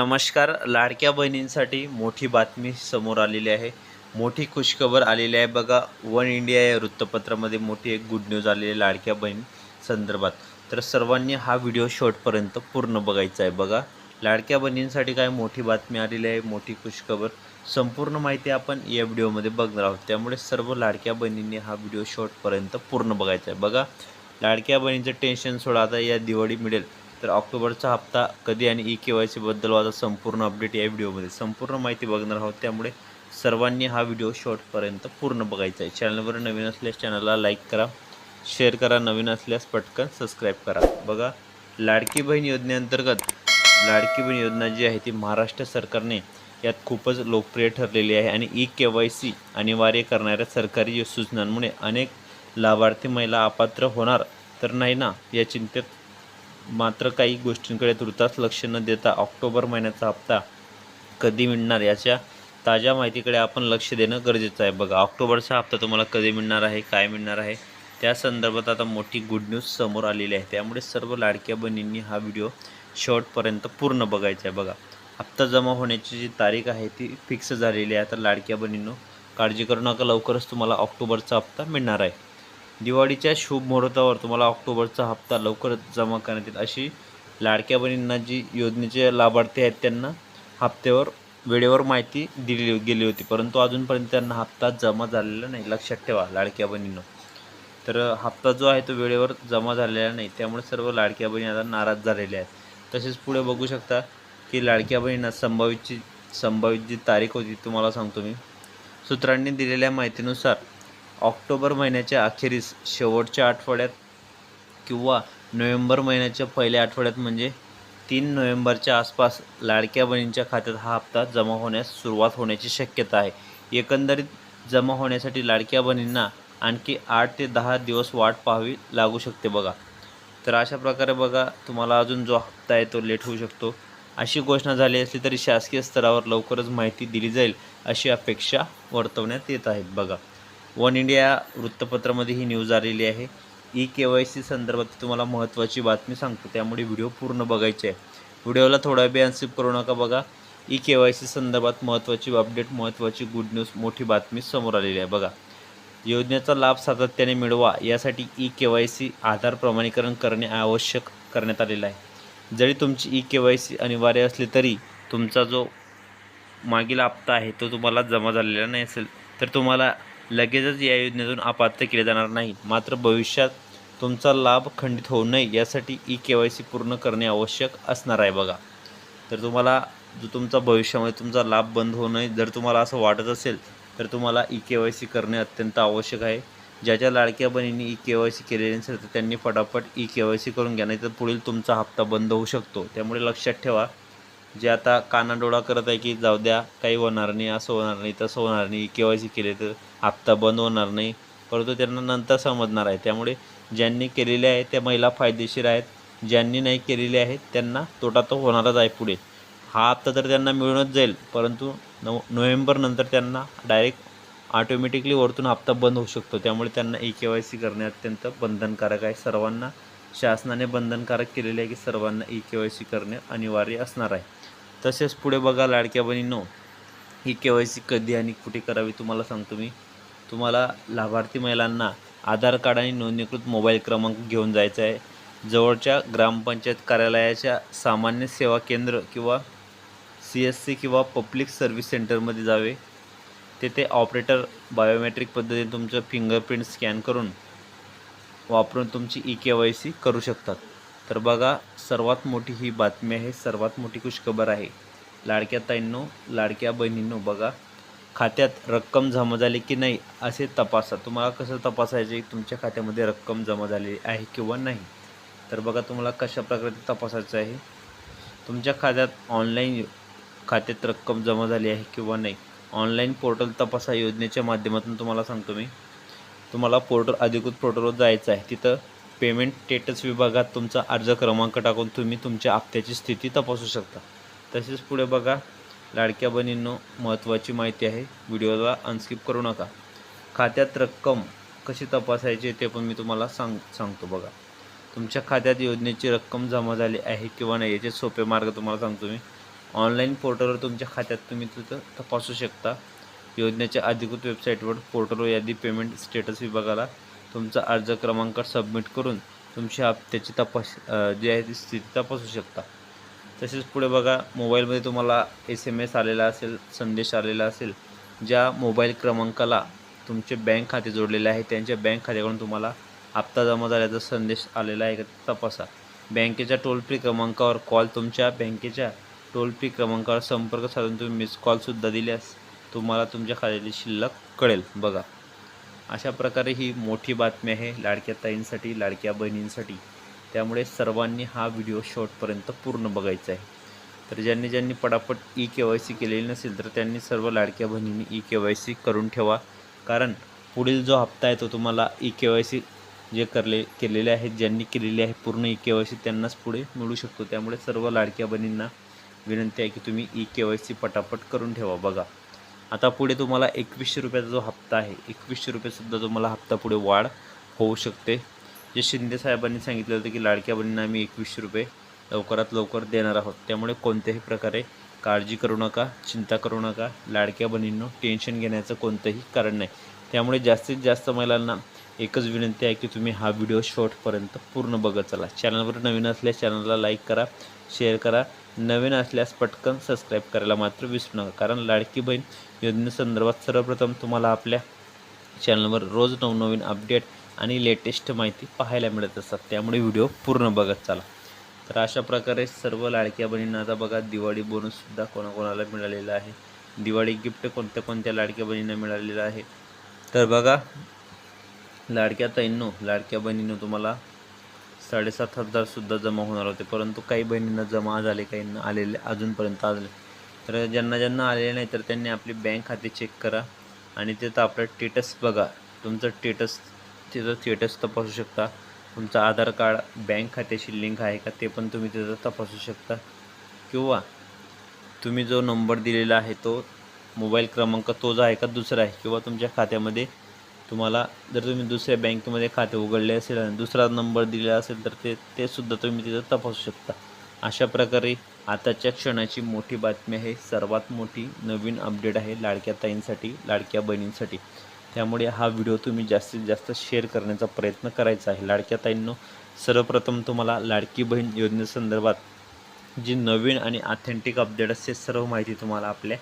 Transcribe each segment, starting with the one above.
नमस्कार लाडक्या बहिणींसाठी मोठी बातमी समोर आलेली आहे. मोठी खुशखबर आलेली आहे. बघा वन इंडिया या वृत्तपत्रामध्ये मोठी एक गुड न्यूज आलेली आहे लाडक्या बहीण संदर्भात. तर सर्वांनी हा व्हिडिओ शॉर्टपर्यंत पूर्ण बघायचा आहे. बघा लाडक्या बहिणींसाठी काय मोठी बातमी आलेली आहे मोठी खुशखबर. संपूर्ण माहिती आपण या व्हिडिओमध्ये बघणार आहोत. त्यामुळे सर्व लाडक्या बहिणींनी हा व्हिडिओ शॉर्टपर्यंत पूर्ण बघायचा आहे. बघा लाडक्या बहिणीचं टेन्शन सोडा. आता या दिवाळी मिळेल. तर ऑक्टोबरचा हप्ता कधी आणि ई के वाय सीबद्दल माझा संपूर्ण अपडेट या व्हिडिओमध्ये संपूर्ण माहिती बघणार आहोत. त्यामुळे सर्वांनी हा व्हिडिओ शॉर्टपर्यंत पूर्ण बघायचा आहे. चॅनलवर नवीन असल्यास चॅनलला लाईक करा शेअर करा नवीन असल्यास पटकन सबस्क्राईब करा. बघा लाडकी बहीण योजनेअंतर्गत लाडकी बहीण योजना जी आहे ती महाराष्ट्र सरकारने यात खूपच लोकप्रिय ठरलेली आहे आणि ई के वाय सी अनिवार्य करणाऱ्या सरकारी सूचनांमुळे अनेक लाभार्थी महिला अपात्र होणार तर नाही ना या चिंतेत मात्र काही गोष्टींकडे तुर्तास लक्ष न देता ऑक्टोबर महिन्याचा हप्ता कधी मिळणार याच्या ताज्या माहितीकडे आपण लक्ष देणं गरजेचं आहे. बघा ऑक्टोबरचा हप्ता तुम्हाला कधी मिळणार आहे काय मिळणार आहे त्या संदर्भात आता मोठी गुड न्यूज समोर आलेली आहे. त्यामुळे सर्व लाडक्या बहिणींनी हा व्हिडिओ शेवटपर्यंत पूर्ण बघायचा आहे. बघा हप्ता जमा होण्याची जी तारीख आहे ती फिक्स झालेली आहे. आता लाडक्या बहिणींनो काळजी करू नका लवकरच तुम्हाला ऑक्टोबरचा हप्ता मिळणार आहे. दिवाळीच्या शुभ मुहूर्तावर तुम्हाला ऑक्टोबरचा हप्ता लवकरच जमा करण्यात येईल. अशी लाडक्या बहिणींना जी योजनेचे लाभार्थी आहेत त्यांना हप्त्यावर वेळेवर माहिती दिली गेली होती. परंतु अजूनपर्यंत त्यांना हप्ता जमा झालेला नाही. लक्षात ठेवा लाडक्या बहिणींना. तर हप्ता जो आहे तो वेळेवर जमा झालेला नाही. त्यामुळे सर्व लाडक्या बहिणी आता नाराज झालेल्या आहेत. तसेच पुढे बघू शकता की लाडक्या बहिणींना संभावितची संभावित जी तारीख होती तुम्हाला सांगतो मी. सूत्रांनी दिलेल्या माहितीनुसार ऑक्टोबर महिन्याच्या अखेरीस शेवटच्या आठवड्यात किंवा नोव्हेंबर महिन्याच्या पहिल्या आठवड्यात म्हणजे तीन नोव्हेंबरच्या आसपास लाडक्या बहिणींच्या खात्यात हा हप्ता जमा होण्यास सुरुवात होण्याची शक्यता आहे. एकंदरीत जमा होण्यासाठी लाडक्या बहिणींना आणखी आठ ते दहा दिवस वाट पाहावी लागू शकते बघा. तर अशा प्रकारे बघा तुम्हाला अजून जो हप्ता आहे तो लेट होऊ शकतो. अशी घोषणा झाली असली तरी शासकीय स्तरावर लवकरच माहिती दिली जाईल अशी अपेक्षा वर्तवण्यात येत आहेत बघा. वन इंडिया वृत्तपत्रामध्ये ही न्यूज आलेली आहे. ई के वाय सी संदर्भात तुम्हाला महत्त्वाची बातमी सांगतो. त्यामुळे व्हिडिओ पूर्ण बघायचे आहे. व्हिडिओला थोडा वेळ अनसिप करू नका बघा. ई के वाय सी संदर्भात महत्त्वाची अपडेट महत्त्वाची गुड न्यूज मोठी बातमी समोर आलेली आहे. बघा. योजनेचा लाभ सातत्याने मिळवा यासाठी E K Y C Aadhaar प्रमाणीकरण करणे आवश्यक करण्यात आलेलं आहे. जरी तुमची ई के वाय सी अनिवार्य असली तरी तुमचा जो मागील हप्ता आहे तो तुम्हाला जमा झालेला नाही असेल तर तुम्हाला लगेचच या योजनेतून अपात्र केले जाणार नाही. मात्र भविष्यात तुमचा लाभ खंडित होऊ नये यासाठी ई के वाय सी पूर्ण करणे आवश्यक असणार आहे बघा. तर तुम्हाला जो तुमचा भविष्यामध्ये तुमचा लाभ बंद होऊ नये जर तुम्हाला असं वाटत असेल तर तुम्हाला ई के वाय सी करणे अत्यंत आवश्यक आहे. ज्याच्या लाडक्या बहिणींनी ई के वाय सी केलेली नसेल तर त्यांनी फटाफट ई के वाय सी करून घ्या नाही तर पुढील तुमचा हप्ता बंद होऊ शकतो. त्यामुळे लक्षात ठेवा जे आता कानाडोळा करत आहे की जाऊ द्या काही होणार नाही असं होणार नाही तसं होणार नाही के वाय सी केले तर हप्ता बंद होणार नाही. परंतु त्यांना नंतर समजणार आहे. त्यामुळे ज्यांनी केलेले आहे त्या महिला फायदेशीर आहेत. ज्यांनी नाही केलेले आहेत त्यांना तोटा तो होणारच आहे पुढे. हा हप्ता तर त्यांना मिळूनच जाईल. परंतु नव नोव्हेंबरनंतर त्यांना डायरेक्ट ऑटोमॅटिकली वरतून हप्ता बंद होऊ शकतो. त्यामुळे त्यांना ई के वाय सी करणे अत्यंत बंधनकारक आहे. सर्वांना शासनाने बंधनकारक केलेले आहे की सर्वांना ई के वाय सी करणे अनिवार्य असणार आहे. तसेच पुढे बघा लाडक्या बहिणींनो. ही के वाय सी कधी आणि कुठे करावी तुम्हाला सांगतो मी. तुम्हाला लाभार्थी महिलांना आधार कार्ड आणि नोंदणीकृत मोबाईल क्रमांक घेऊन जायचा आहे. जवळच्या ग्रामपंचायत कार्यालयाच्या सामान्य सेवा केंद्र किंवा सी एस सी किंवा पब्लिक सर्व्हिस सेंटरमध्ये जावे. तेथे ऑपरेटर बायोमेट्रिक पद्धतीने तुमचं फिंगरप्रिंट स्कॅन करून वापरून तुमची ई के वाय सी करू शकतात. तर बघा सर्वात मोठी ही बातमी आहे सर्वात मोठी खुशखबर आहे. लाडक्या ताईंनो लाडक्या बहिणींनो बघा खात्यात रक्कम जमा झाली की नाही असे तपासा. तुम्हाला कसं तपासायचे? तुमच्या खात्यामध्ये रक्कम जमा झाली आहे किंवा नाही? तर बघा तुम्हाला कशा प्रकारे तपासायचं आहे? तुमच्या खात्यात ऑनलाईन खात्यात रक्कम जमा झाली आहे किंवा नाही? ऑनलाईन पोर्टल तपासा योजनेच्या माध्यमातून तुम्हाला सांगतो मी. तुम्हाला पोर्टल अधिकृत पोर्टलवर जायचं आहे. तिथं पेमेंट स्टेटस विभागात तुमचा अर्ज क्रमांक टाकून तुम्ही तुमच्या हप्त्याची स्थिती तपासू शकता. तसेच पुढे बघा. लाडक्या बहिणींनो महत्त्वाची माहिती आहे. व्हिडिओला अनस्किप करू नका. खात्यात रक्कम कशी तपासायची ते पण मी तुम्हाला सांग सांगतो बघा. तुमच्या खात्यात योजनेची रक्कम जमा झाली आहे किंवा नाही याचे सोपे मार्ग तुम्हाला सांगतो मी. ऑनलाईन पोर्टलवर तुमच्या खात्यात तुम्ही तिथं तपासू शकता. योजनेच्या अधिकृत वेबसाईटवर पोर्टलवर यादी पेमेंट स्टेटस विभागाला तुमचा अर्ज क्रमांक सबमिट करून तुमच्या हप्त्याची तपास जी आहे ती स्थिती तपासू शकता. तसेच पुढे बघा मोबाईलमध्ये तुम्हाला एस एम एस आलेला असेल संदेश आलेला असेल ज्या मोबाईल क्रमांकाला तुमचे बँक खाते जोडलेले आहे त्यांच्या बँक खात्याकडून तुम्हाला हप्ता जमा झाल्याचा संदेश आलेला आहे का तपासा. बँकेच्या टोल फ्री क्रमांकावर कॉल तुमच्या बँकेच्या टोल फ्री क्रमांकावर संपर्क साधून तुम्ही मिस कॉलसुद्धा दिल्यास तुम्हाला तुमच्या खात्याची शिल्लक कळेल. बघा. अशा प्रकारे ही मोठी बातमी आहे लाडक्या ताईंसाठी लाडक्या बहिणींसाठी. त्यामुळे सर्वांनी हा व्हिडिओ शॉर्टपर्यंत पूर्ण बघायचा आहे. तर ज्यांनी ज्यांनी पटापट ई के वाय सी केलेली नसेल तर त्यांनी सर्व लाडक्या बहिणींनी ई के वाय सी करून ठेवा. कारण पुढील जो हप्ता आहे तो तुम्हाला ई के वाय सी जे करले केलेले आहेत ज्यांनी केलेली आहे पूर्ण ई के वाय सी त्यांनाच पुढे मिळू शकतो. त्यामुळे सर्व लाडक्या बहिणींना विनंती आहे की तुम्ही ई के वाय सी पटापट करून ठेवा बघा. आता पुढे तुम्हाला एकवीसशे रुपयाचा जो हप्ता आहे एकवीसशे रुपयेसुद्धा तुम्हाला हप्ता पुढे वाढ होऊ शकते. जे शिंदे साहेबांनी सांगितलं होतं की लाडक्या बहिणींना आम्ही एकवीसशे रुपये लवकरात लवकर देणार आहोत. त्यामुळे कोणत्याही प्रकारे काळजी करू नका चिंता करू नका. लाडक्या बहिणींनो टेन्शन घेण्याचं कोणतंही कारण नाही. त्यामुळे जास्तीत जास्त महिलांना एकच विनंती आहे की तुम्ही हा व्हिडिओ शॉर्टपर्यंत पूर्ण बघत चला. चॅनलवर नवीन असल्यास चॅनलला लाईक करा शेअर करा. नवीन असल्यास पटकन सबस्क्राईब करायला मात्र विसरू नका. कारण लाडकी बहीण योजनेसंदर्भात सर्वप्रथम तुम्हाला आपल्या चॅनलवर रोज नवनवीन अपडेट आणि लेटेस्ट माहिती पाहायला मिळत असतात. त्यामुळे व्हिडिओ पूर्ण बघत चाला. तर अशा प्रकारे सर्व लाडक्या बहिणींना आता बघा दिवाळी बोनससुद्धा कोणाकोणाला मिळालेला आहे. दिवाळी गिफ्ट कोणत्या कोणत्या लाडक्या बहिणींना मिळालेलं आहे? तर बघा लाडक्या ताईंनो लाडक्या बहिणीनं तुम्हाला साडेसात हजारसुद्धा जमा होणार होते परंतु काही बहिणींना जमा झाले काहींना आलेले अजूनपर्यंत आले. तर ज्यांना ज्यांना आलेले नाही तर त्यांनी आपली बँक खाते चेक करा आणि तिथं आपलं टेटस बघा. तुमचं टेटस तिथं स्टेटस तपासू शकता. तुमचं आधार कार्ड बँक खात्याशी लिंक आहे का ते पण तुम्ही तिथं तपासू शकता. किंवा तुम्ही जो नंबर दिलेला आहे तो मोबाईल क्रमांक तोच आहे का दुसरा आहे? किंवा तुमच्या खात्यामध्ये तुम्हाला जर तुम्ही दुसऱ्या बँकेमध्ये खाते उघडले असेल आणि दुसरा नंबर दिलेला असेल तर ते ते सुद्धा तुम्ही तिथं तपासू शकता. अशा प्रकारे आताच्या क्षणाची मोठी बातमी आहे. सर्वात मोठी नवीन अपडेट आहे लाडक्या ताईंसाठी लाडक्या बहिणींसाठी. त्यामुळे हा व्हिडिओ तुम्ही जास्तीत जास्त शेअर करण्याचा प्रयत्न करायचा आहे. लाडक्या ताईंनो सर्वप्रथम तुम्हाला लाडकी बहीण योजनेसंदर्भात जी नवीन आणि ऑथेंटिक अपडेट असते सर्व माहिती तुम्हाला आपल्या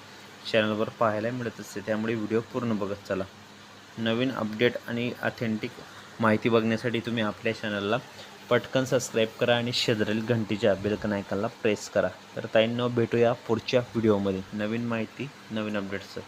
चॅनलवर पाहायला मिळत असते. त्यामुळे व्हिडिओ पूर्ण बघत चला. नवीन अपडेट आणि ऑथेंटिक माहिती बघण्यासाठी तुम्ही आपल्या चॅनलला पटकन सबस्क्राईब करा आणि शेजारील घंटीच्या बेलकन आयकॉनला प्रेस करा. तर ताईंना भेटूया पुढच्या व्हिडिओमध्ये नवीन माहिती नवीन अपडेट्स